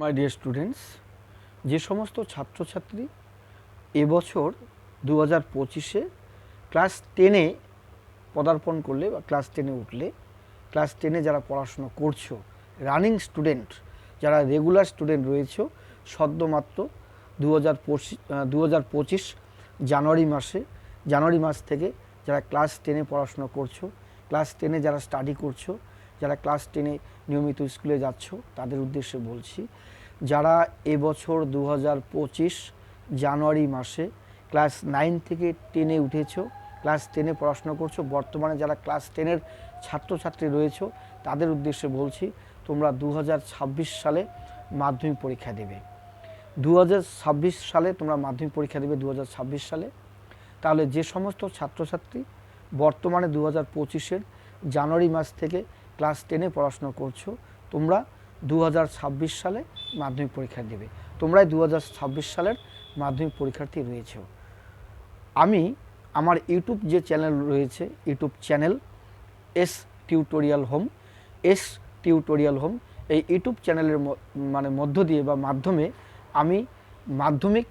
My dear students যে সমস্ত ছাত্রছাত্রী এবছর দু হাজার পঁচিশে ক্লাস টেনে পদার্পণ করলে বা ক্লাস টেনে উঠলে ক্লাস টেনে যারা পড়াশোনা করছ রানিং স্টুডেন্ট যারা রেগুলার স্টুডেন্ট রয়েছে, সদ্যমাত্র দু হাজার পঁচিশ দু হাজার পঁচিশ জানুয়ারি মাসে, জানুয়ারি মাস থেকে যারা ক্লাস টেনে পড়াশোনা করছ ক্লাস টেনে যারা স্টাডি করছ যারা ক্লাস টেনে নিয়মিত স্কুলে যাচ্ছ, তাদের উদ্দেশ্যে বলছি, যারা এবছর দু পঁচিশ জানুয়ারি মাসে ক্লাস নাইন থেকে টেনে উঠেছো, ক্লাস টেনে পড়াশোনা করছ, বর্তমানে যারা ক্লাস টেনের ছাত্রছাত্রী রয়েছে, তাদের উদ্দেশ্যে বলছি, তোমরা দু হাজার ছাব্বিশ সালে মাধ্যমিক পরীক্ষা দেবে। দু হাজার ছাব্বিশ সালে তোমরা মাধ্যমিক পরীক্ষা দেবে দু হাজার ছাব্বিশ সালে। তাহলে যে সমস্ত ছাত্রছাত্রী বর্তমানে দু হাজার পঁচিশের জানুয়ারি মাস থেকে ক্লাস টেনে পড়াশোনা করছ, তোমরা দু হাজার ছাব্বিশ সালে মাধ্যমিক পরীক্ষা দেবে। তোমরাই দু হাজার ছাব্বিশ সালের মাধ্যমিক পরীক্ষার্থী রয়েছে। আমি আমার ইউটিউব যে চ্যানেল রয়েছে, YouTube channel S tutorial home, S tutorial home, এই ইউটিউব চ্যানেলের মানে মধ্য দিয়ে বা মাধ্যমে আমি মাধ্যমিক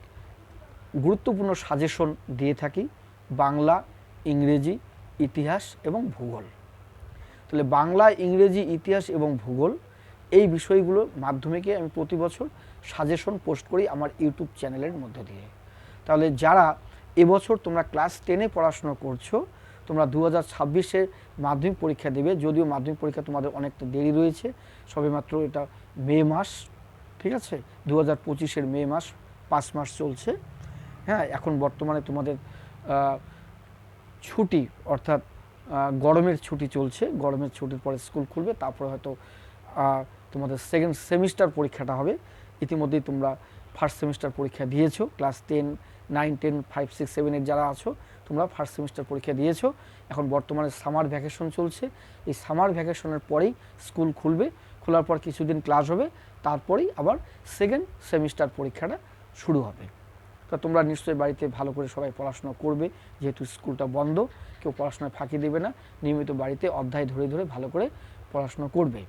গুরুত্বপূর্ণ সাজেশন দিয়ে থাকি, বাংলা, ইংরেজি, ইতিহাস এবং ভূগোল। তাহলে বাংলা, ইংরেজি, ইতিহাস এবং ভূগোল এই বিষয়গুলো মাধ্যমিকে আমি প্রতি বছর সাজেশন পোস্ট করি আমার ইউটিউব চ্যানেলের মধ্য দিয়ে। তাহলে যারা এবছর তোমরা ক্লাস টেনে পড়াশোনা করছ, তোমরা দু হাজার ছাব্বিশে মাধ্যমিক পরীক্ষা দেবে, যদিও মাধ্যমিক পরীক্ষা তোমাদের অনেকটা দেরি রয়েছে, সবেমাত্র এটা মে মাস, ঠিক আছে? দু হাজার পঁচিশের মে মাস, পাঁচ মাস চলছে। হ্যাঁ এখন বর্তমানে তোমাদের ছুটি, অর্থাৎ গরমের ছুটি চলছে, গরমের ছুটির পরে স্কুল খুলবে, তারপরে হয়তো তোমাদের সেকেন্ড সেমিস্টার পরীক্ষাটা হবে। ইতিমধ্যেই তোমরা ফার্স্ট সেমিস্টার পরীক্ষা দিয়েছ class ten nine ten five six সেভেনের যারা আছো, তোমরা ফার্স্ট সেমিস্টার পরীক্ষা দিয়েছ। এখন বর্তমানে সামার ভ্যাকেশন চলছে। এই সামার ভ্যাকেশনের পরেই স্কুল খুলবে। খোলার পর কিছুদিন ক্লাস হবে, তারপরেই আবার সেকেন্ড সেমিস্টার পরীক্ষাটা শুরু হবে। তা তোমরা নিশ্চয়ই বাড়িতে ভালো করে সবাই পড়াশোনা করবে, যেহেতু স্কুলটা বন্ধ, কেউ পড়াশোনায় ফাঁকি দেবে না, নিয়মিত বাড়িতে অধ্যায় ধরে ধরে ভালো করে পড়াশোনা করবে।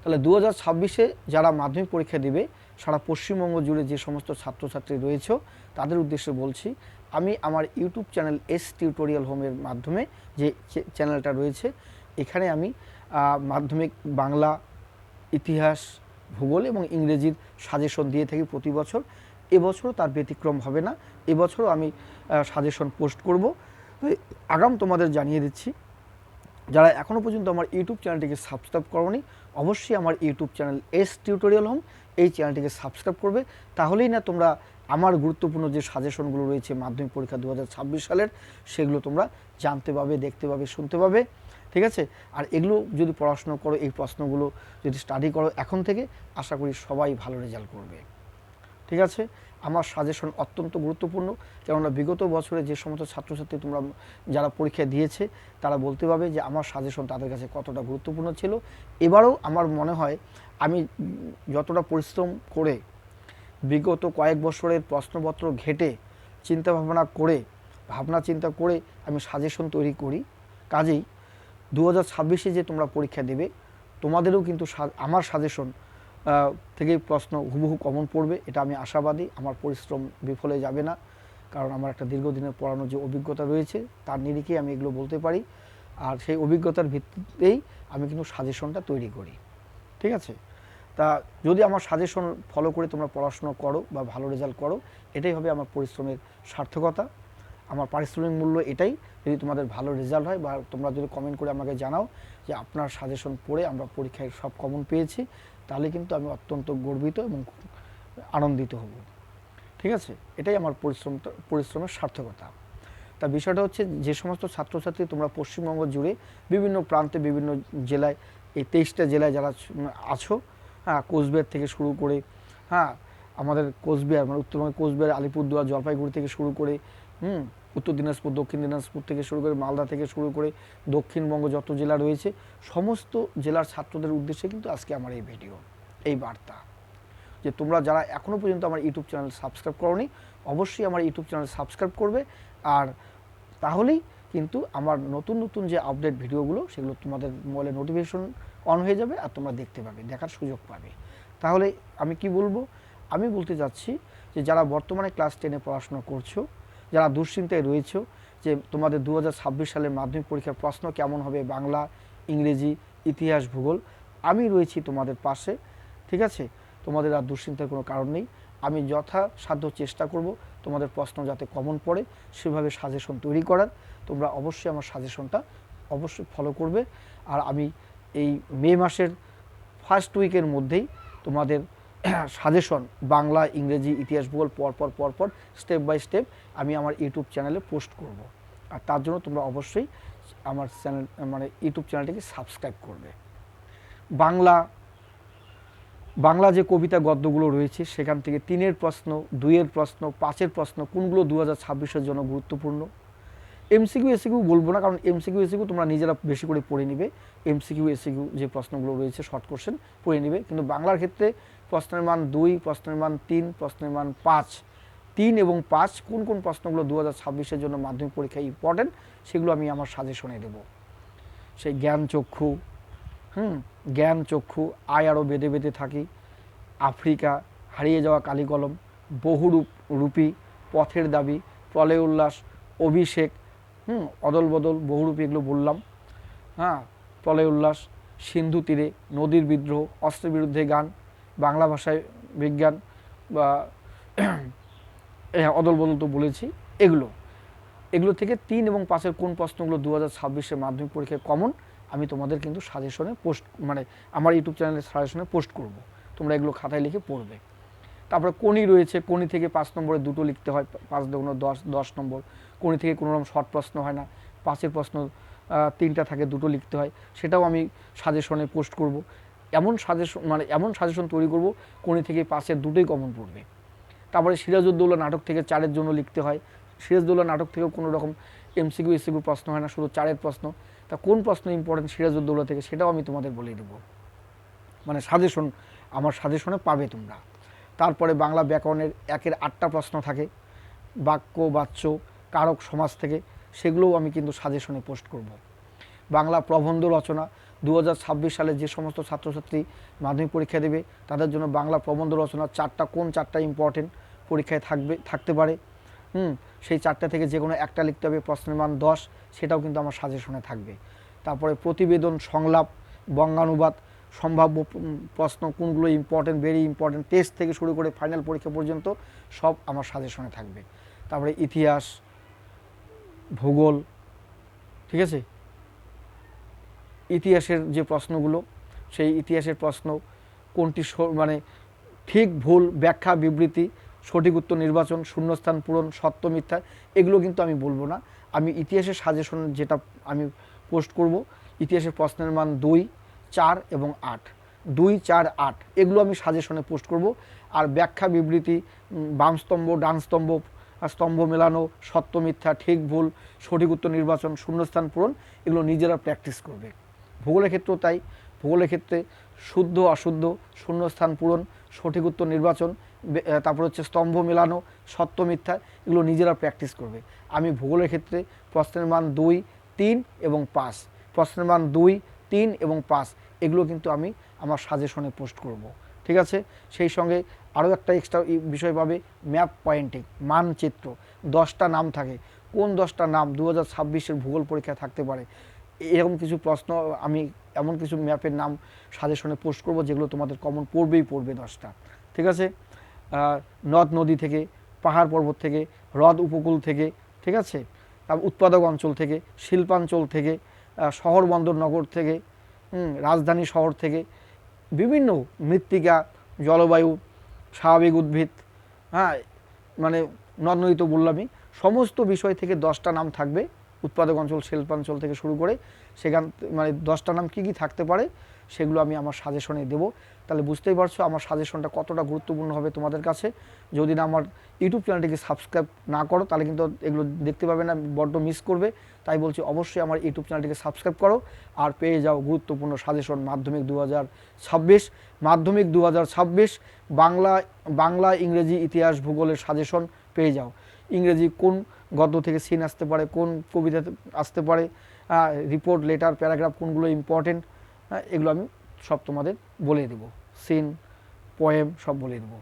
তাহলে দু হাজার ছাব্বিশে যারা মাধ্যমিক পরীক্ষা দেবে, সারা পশ্চিমবঙ্গ জুড়ে যে সমস্ত ছাত্রছাত্রী রয়েছে, তাদের উদ্দেশ্যে বলছি, আমি আমার ইউটিউব চ্যানেল এস টিউটোরিয়াল হোমের মাধ্যমে যে চ্যানেলটা রয়েছে, এখানে আমি মাধ্যমিক বাংলা, ইতিহাস, ভূগোল এবং ইংরেজির সাজেশন দিয়ে থাকি প্রতি বছর। এবছরও তার ব্যতিক্রম হবে না। এবছরও আমি সাজেশন পোস্ট করব। আগাম তোমাদের জানিয়ে দিচ্ছি, যারা এখনও পর্যন্ত আমার ইউটিউব চ্যানেলটিকে সাবস্ক্রাইব করনি, অবশ্যই আমার YouTube channel S tutorial home এই চ্যানেলটিকে সাবস্ক্রাইব করবে। তাহলেই না তোমরা আমার গুরুত্বপূর্ণ যে সাজেশনগুলো রয়েছে মাধ্যমিক পরীক্ষা দু হাজার ছাব্বিশ সালের, সেগুলো তোমরা জানতে পাবে, দেখতে পাবে, শুনতে পাবে। ঠিক আছে? আর এগুলো যদি পড়াশুনো করো, এই প্রশ্নগুলো যদি স্টাডি করো এখন থেকে, আশা করি সবাই ভালো রেজাল্ট করবে। ঠিক আছে? আমার সাজেশন অত্যন্ত গুরুত্বপূর্ণ। কেননা বিগত বছরে যে সমস্ত ছাত্রছাত্রী তোমরা, যারা পরীক্ষা দিয়েছে, তারা বলতে পারবে যে আমার সাজেশন তাদের কাছে কতটা গুরুত্বপূর্ণ ছিল। এবারও আমার মনে হয়, আমি যতটা পরিশ্রম করে বিগত কয়েক বছরের প্রশ্নপত্র ঘেটে চিন্তা ভাবনা করে, ভাবনা চিন্তা করে আমি সাজেশন তৈরি করি। কাজেই দু হাজার যে তোমরা পরীক্ষা দেবে, তোমাদেরও কিন্তু আমার সাজেশন থেকেই প্রশ্ন হুবহু কমন পড়বে, এটা আমি আশাবাদী। আমার পরিশ্রম বিফলে যাবে না, কারণ আমার একটা দীর্ঘদিনের পড়ানোর যে অভিজ্ঞতা রয়েছে, তার নিরিখে আমি এগুলো বলতে পারি। আর সেই অভিজ্ঞতার ভিত্তিতেই আমি কিন্তু সাজেশনটা তৈরি করি। ঠিক আছে? তা যদি আমার সাজেশন ফলো করে তোমরা পড়াশুনো করো বা ভালো রেজাল্ট করো, এটাই হবে আমার পরিশ্রমের সার্থকতা। আমার পারিশ্রমিক মূল্য এটাই। যদি তোমাদের ভালো রেজাল্ট হয় বা তোমরা যদি কমেন্ট করে আমাকে জানাও যে আপনার সাজেশন পড়ে আমরা পরীক্ষায় সব কমন পেয়েছি তাহলে কিন্তু আমি অত্যন্ত গর্বিত এবং আনন্দিত হব। ঠিক আছে? এটাই আমার পরিশ্রম, পরিশ্রমের সার্থকতা। তা বিষয়টা হচ্ছে যে সমস্ত ছাত্রছাত্রী তোমরা পশ্চিমবঙ্গ জুড়ে বিভিন্ন প্রান্তে, বিভিন্ন জেলায়, এই তেইশটা জেলায় যারা আছো হ্যাঁ কোচবিহার থেকে শুরু করে হ্যাঁ আমাদের কোচবিহার মানে উত্তরবঙ্গের কোচবিহার, আলিপুরদুয়ার, জলপাইগুড়ি থেকে শুরু করে, হুম উত্তর দিনাজপুর, দক্ষিণ দিনাজপুর থেকে শুরু করে মালদা থেকে শুরু করে দক্ষিণবঙ্গ যত জেলা রয়েছে, সমস্ত জেলার ছাত্রদের উদ্দেশ্যে কিন্তু আজকে আমার এই ভিডিও, এই বার্তা। যে তোমরা যারা এখনও পর্যন্ত আমার ইউটিউব চ্যানেল সাবস্ক্রাইব করনি, অবশ্যই আমার ইউটিউব চ্যানেল সাবস্ক্রাইব করবে। আর তাহলেই কিন্তু আমার নতুন নতুন যে আপডেট ভিডিওগুলো, সেগুলো তোমাদের মোবাইলে নোটিফিকেশন অন হয়ে যাবে আর তোমরা দেখতে পাবে, দেখার সুযোগ পাবে। তাহলে আমি কি বলব? আমি বলতে যাচ্ছি যে যারা বর্তমানে ক্লাস টেনে পড়াশোনা করছ যারা দুশ্চিন্তায় রয়েছে যে তোমাদের দু হাজার ছাব্বিশ সালের মাধ্যমিক পরীক্ষার প্রশ্ন কেমন হবে, বাংলা, ইংরেজি, ইতিহাস, ভূগোল, আমি রয়েছি তোমাদের পাশে, ঠিক আছে? তোমাদের আর দুশ্চিন্তার কোনো কারণ নেই। আমি যথাসাধ্য চেষ্টা করব তোমাদের প্রশ্ন যাতে কমন পড়ে, সেভাবে সাজেশন তৈরি করার। তোমরা অবশ্যই আমার সাজেশনটা অবশ্যই ফলো করবে। আর আমি এই মে মাসের ফার্স্ট উইকের মধ্যেই তোমাদের সাজেশন বাংলা, ইংরেজি, ইতিহাস ভূগোল পরপর পরপর স্টেপ বাই স্টেপ আমি আমার ইউটিউব চ্যানেলে পোস্ট করব। আর তার জন্য তোমরা অবশ্যই আমার চ্যানেল মানে ইউটিউব চ্যানেলটিকে সাবস্ক্রাইব করবে। বাংলা বাংলা যে কবিতা গদ্যগুলো রয়েছে, সেখান থেকে তিনের প্রশ্ন, দুইয়ের প্রশ্ন, পাঁচের প্রশ্ন, কোনগুলো দু হাজার ছাব্বিশের জন্য গুরুত্বপূর্ণ? এমসিকিউ এসিকিউ বলব না, কারণ এমসিকিউ এসিকিউ তোমরা নিজেরা বেশি করে পড়ে নিবে। এমসিকিউ এসিকিউ যে প্রশ্নগুলো রয়েছে শর্ট কোশ্চেন পড়ে নিবে। কিন্তু বাংলার ক্ষেত্রে প্রশ্নের মান দুই প্রশ্নের মান তিন প্রশ্নের মান পাঁচ। তিন এবং পাঁচ কোন কোন প্রশ্নগুলো দু হাজার ছাব্বিশের জন্য মাধ্যমিক পরীক্ষায় ইম্পর্টেন্ট সেগুলো আমি আমার সাজেশনে দেবো। সেই জ্ঞান চক্ষু, হুম, জ্ঞান চক্ষু, আয় আরও বেঁধে বেঁধে থাকি, আফ্রিকা, হারিয়ে যাওয়া কালিকলম, বহুরূপ, রূপী, পথের দাবি, প্রলয় উল্লাস, অভিষেক, হুম, অদল বদল, বহুরূপী এগুলো বললাম। হ্যাঁ প্রলয় উল্লাস, সিন্ধু তীরে, নদীর বিদ্রোহ, অস্ত্রের বিরুদ্ধে গান বাংলা ভাষায় বিজ্ঞান বা অদল বদল তো বলেছি, এগুলো। এগুলো থেকে তিন এবং পাঁচের কোন প্রশ্নগুলো দু হাজার ছাব্বিশের মাধ্যমিক পরীক্ষায় কমন আমি তোমাদের কিন্তু সাজেশনে পোস্ট মানে আমার ইউটিউব চ্যানেলে সাজেশনে পোস্ট করব। তোমরা এগুলো খাতায় লিখে পড়বে। তারপরে কোনি রয়েছে কোনি থেকে পাঁচ নম্বরে দুটো লিখতে হয়, পাঁচ দুগুণ দশ দশ নম্বর। কোনি থেকে কোনো রকম শর্ট প্রশ্ন হয় না, পাঁচের প্রশ্ন তিনটা থাকে, দুটো লিখতে হয়। সেটাও আমি সাজেশনে পোস্ট করব। এমন সাজেশন মানে এমন সাজেশন তৈরি করব কোনি থেকে পাঁচের দুটোই কমন পড়বে। তারপরে সিরাজউদ্দৌলা নাটক থেকে চারের জন্য লিখতে হয়। সিরাজউদ্দৌলা নাটক থেকেও কোনো রকম এমসিকিউ এসিকিউ প্রশ্ন হয় না, শুধু চারের প্রশ্ন। তা কোন প্রশ্ন ইম্পর্টেন্ট সিরাজউদ্দৌলা থেকে, সেটাও আমি তোমাদের বলে দেবো। মানে সাজেশন আমার সাজেশনে পাবে তোমরা। তারপরে বাংলা ব্যাকরণের একের আটটা প্রশ্ন থাকে, বাক্য, বাচ্য, কারক, সমাজ থেকে, সেগুলোও আমি কিন্তু সাজেশনে পোস্ট করব। বাংলা প্রবন্ধ রচনা দু হাজার ছাব্বিশ সালে যে সমস্ত ছাত্রছাত্রী মাধ্যমিক পরীক্ষা দেবে, তাদের জন্য বাংলা প্রবন্ধ রচনা চারটা, কোন চারটা ইম্পর্টেন্ট পরীক্ষায় থাকবে, থাকতে পারে। হুম, সেই চারটা থেকে যে কোনো একটা লিখতে হবে, প্রশ্নের মান দশ, সেটাও কিন্তু আমার সাজেশনে থাকবে। তারপরে প্রতিবেদন সংলাপ, বঙ্গানুবাদ, সম্ভাব্য প্রশ্ন কোনগুলো ইম্পর্টেন্ট ভেরি ইম্পর্টেন্ট টেস্ট থেকে শুরু করে ফাইনাল পরীক্ষা পর্যন্ত সব আমার সাজেশনে থাকবে। তারপরে ইতিহাস, ভূগোল, ঠিক আছে? ইতিহাসের যে প্রশ্নগুলো সেই ইতিহাসের প্রশ্ন কোনটি মানে ঠিক ভুল ব্যাখ্যা বিবৃতি সঠিক উত্তর নির্বাচন শূন্যস্থান পূরণ সত্য মিথ্যা এগুলো কিন্তু আমি বলব না। আমি ইতিহাসের সাজেশন যেটা আমি পোস্ট করব ইতিহাসের প্রশ্নের মান দুই চার এবং আট। দুই চার আট এগুলো আমি সাজেশনে পোস্ট করব। আর ব্যাখ্যা বিবৃতি উম, বাম স্তম্ভ ডান স্তম্ভ স্তম্ভ মেলানো সত্য মিথ্যা ঠিক ভুল সঠিক উত্তর নির্বাচন শূন্যস্থান পূরণ এগুলো নিজেরা প্র্যাকটিস করবে। ভূগোলের ক্ষেত্রেও তাই। ভূগোলের ক্ষেত্রে শুদ্ধ, অশুদ্ধ, শূন্যস্থান পূরণ, সঠিক উত্তর নির্বাচন তারপর হচ্ছে স্তম্ভ মেলানো, সত্য মিথ্যা, এগুলো নিজেরা প্র্যাকটিস করবে। আমি ভূগোলের ক্ষেত্রে প্রশ্নের মান দুই, তিন এবং পাঁচ। প্রশ্নের মান দুই, তিন এবং পাঁচ, এগুলো কিন্তু আমি আমার সাজেশনে পোস্ট করব। ঠিক আছে? সেই সঙ্গে আরও একটা এক্সট্রা বিষয় পাবে ম্যাপ পয়েন্টিং মানচিত্র। দশটা নাম থাকে। কোন দশটা নাম দু হাজার ছাব্বিশের ভূগোল পরীক্ষায় থাকতে পারে? এরকম কিছু প্রশ্ন, আমি এমন কিছু ম্যাপের নাম সাজেশনে পোস্ট করব যেগুলো তোমাদের কমন পড়বেই পড়বে দশটা। ঠিক আছে? নদ নদী থেকে, পাহাড় পর্বত থেকে, হ্রদ উপকূল থেকে, ঠিক আছে? তারপর উৎপাদক অঞ্চল থেকে, শিল্পাঞ্চল থেকে শহর বন্দর নগর থেকে রাজধানী শহর থেকে, বিভিন্ন মৃত্তিকা, জলবায়ু, স্বাভাবিক উদ্ভিদ হ্যাঁ মানে নদ নদী তো বললামই, সমস্ত বিষয় থেকে দশটা নাম থাকবে। উৎপাদক অঞ্চল, শিল্পাঞ্চল থেকে শুরু করে সেখান মানে দশটা নাম কি কি থাকতে পারে সেগুলো আমি আমার সাজেশনে দেব। তাহলে বুঝতেই পারছ আমার সাজেশনটা কতটা গুরুত্বপূর্ণ হবে তোমাদের কাছে। যদি না আমার ইউটিউব চ্যানেলটিকে সাবস্ক্রাইব না করো, তাহলে কিন্তু এগুলো দেখতে পাবে না, বড্ড মিস করবে। তাই বলছি অবশ্যই আমার ইউটিউব চ্যানেলটিকে সাবস্ক্রাইব করো আর পেয়ে যাও গুরুত্বপূর্ণ সাজেশন মাধ্যমিক দু হাজার ছাব্বিশ। মাধ্যমিক দু হাজার ছাব্বিশ, বাংলা বাংলা, ইংরেজি, ইতিহাস, ভূগোলের সাজেশন পেয়ে যাও। ইংরেজি কোন গদ্য থেকে সিন আসতে পারে, কোন কবিতা আসতে পারে রিপোর্ট লেটার প্যারাগ্রাফ কোনগুলো ইম্পর্টেন্ট এগুলো আমি সব তোমাদের বলে দেব। সিন পোয়েম সব বলে দেবো।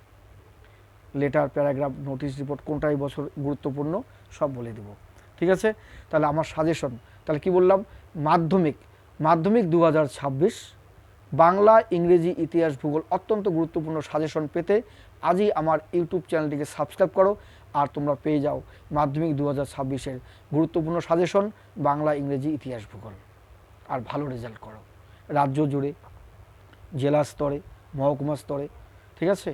লেটার প্যারাগ্রাফ নোটিশ রিপোর্ট কোনটা এই বছর গুরুত্বপূর্ণ সব বলে দেবো। ঠিক আছে? তাহলে আমার সাজেশন তাহলে কি বললাম? মাধ্যমিক মাধ্যমিক দু হাজার ছাব্বিশ, বাংলা, ইংরেজি, ইতিহাস, ভূগোল অত্যন্ত গুরুত্বপূর্ণ সাজেশন পেতে আজই আমার ইউটিউব চ্যানেলটিকে সাবস্ক্রাইব করো। আর তোমরা পেয়ে যাও মাধ্যমিক দু হাজার ছাব্বিশের গুরুত্বপূর্ণ সাজেশন, বাংলা, ইংরেজি ইতিহাস ভূগোল। আর ভালো রেজাল্ট করো। রাজ্য জুড়ে, জেলা স্তরে, মহকুমা স্তরে, ঠিক আছে?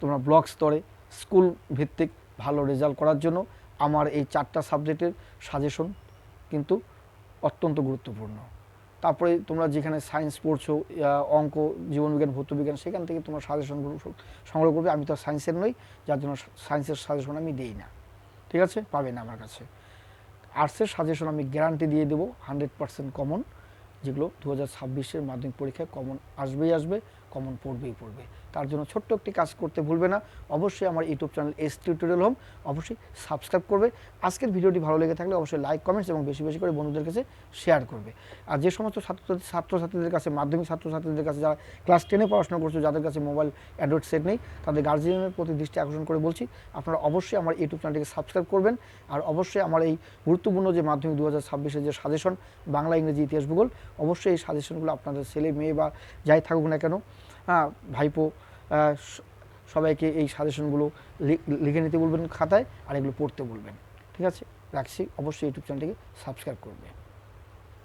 তোমরা ব্লক স্তরে, স্কুল ভিত্তিক ভালো রেজাল্ট করার জন্য আমার এই চারটা সাবজেক্টের সাজেশন কিন্তু অত্যন্ত গুরুত্বপূর্ণ। তারপরে তোমরা যেখানে সায়েন্স পড়ছো অঙ্ক, জীবনবিজ্ঞান, ভৌতবিজ্ঞান, সেখান থেকে তোমরা সাজেশন সংগ্রহ করবে। আমি তো সায়েন্সের নই, যার জন্য সায়েন্সের সাজেশন আমি দিই না। ঠিক আছে? পাবে না আমার কাছে। আর্টসের সাজেশন আমি গ্যারান্টি দিয়ে দেবো হান্ড্রেড পার্সেন্ট কমন যেগুলো দু হাজার ছাব্বিশের মাধ্যমিক পরীক্ষায় কমন আসবেই আসবে কমন পড়বেই পড়বে। তার জন্য ছোট্ট একটি কাজ করতে ভুলবে না। অবশ্যই আমার YouTube channel S tutorial home, অবশ্যই সাবস্ক্রাইব করবে। আজকের ভিডিওটি ভালো লেগে থাকলে অবশ্যই লাইক, কমেন্টস এবং বেশি বেশি করে বন্ধুদের কাছে শেয়ার করবে। আর যে সমস্ত ছাত্র ছাত্রছাত্রীদের কাছে, মাধ্যমিক ছাত্রছাত্রীদের কাছে, যারা ক্লাস টেনে পড়াশোনা করছে, যাদের কাছে মোবাইল, অ্যান্ড্রয়েড সেট নেই, তাদের গার্জিয়ানের প্রতি দৃষ্টি আকর্ষণ করে বলছি, আপনারা অবশ্যই আমার ইউটিউব চ্যানেলটিকে সাবস্ক্রাইব করবেন। আর অবশ্যই আমার এই গুরুত্বপূর্ণ যে মাধ্যমিক দু হাজার যে সাজেশন, বাংলা, ইংরেজি, ইতিহাস, ভূগোল, অবশ্যই এই সাজেশনগুলো আপনাদের ছেলে, মেয়ে বা যাই থাকুক না কেন হ্যাঁ ভাইপো সবাইকে এই সাজেশনগুলো লিখে নিতে বলবেন খাতায় আর এগুলো পড়তে বলবেন। ঠিক আছে? রাখছি। অবশ্যই ইউটিউব চ্যানেলটিকে সাবস্ক্রাইব করবে